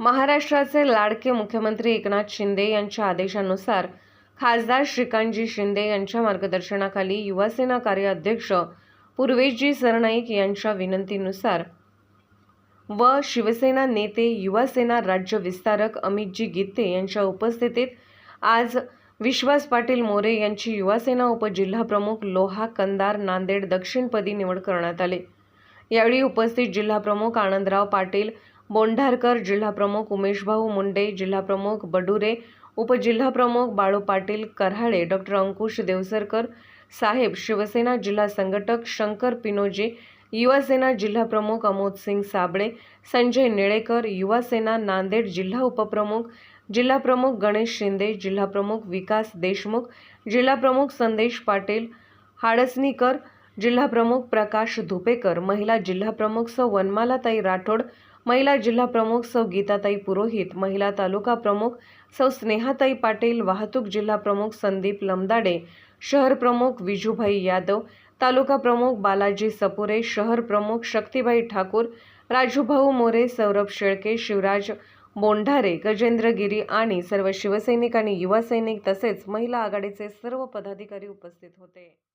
महाराष्ट्राचे लाडके मुख्यमंत्री एकनाथ शिंदे यांच्या आदेशानुसार खासदार श्रीकांतजी शिंदे यांच्या मार्गदर्शनाखाली युवासेना कार्याध्यक्ष पूर्वेशजी सरनाईक यांच्या विनंतीनुसार व शिवसेना नेते युवासेना राज्य विस्तारक अमितजी गित्ते यांच्या उपस्थितीत आज विश्वास पाटील मोरे यांची युवासेना उपजिल्हाप्रमुख लोहा कंदार नांदेड दक्षिणपदी निवड करण्यात आली. यावेळी उपस्थित जिल्हाप्रमुख आनंदराव पाटील बोंढारकर जिल्हाप्रमुख उमेशभाऊ मुंडे जिल्हाप्रमुख बडुरे उपजिल्हाप्रमुख बाळू पाटील कराळे डॉक्टर अंकुश देवसरकर साहेब शिवसेना जिल्हा संघटक शंकर पिनोजे युवासेना जिल्हाप्रमुख अमोद सिंग साबळे संजय निळेकर युवासेना नांदेड जिल्हा उपप्रमुख जिल्हाप्रमुख गणेश शिंदे जिल्हाप्रमुख विकास देशमुख जिल्हाप्रमुख संदेश पाटील हाडसनीकर जिल्हाप्रमुख प्रकाश धुपेकर महिला जिल्हाप्रमुख सौ वनमालाताई राठोड महिला जिल्हा प्रमुख सौ गीताताई पुरोहित महिला तालुका प्रमुख सौ स्नेहाताई पाटील वाहतूक जिल्हा प्रमुख संदीप लमदाडे शहर प्रमुख विजूभाई यादव तालुका प्रमुख बालाजी सपुरे शहर प्रमुख शक्तीबाई ठाकूर राजूभाऊ मोरे सौरभ शेळके शिवराज बोंढारे गजेंद्र गिरी आणि सर्व शिवसैनिक आणि युवा सैनिक तसेच महिला आघाडीचे सर्व पदाधिकारी उपस्थित होते.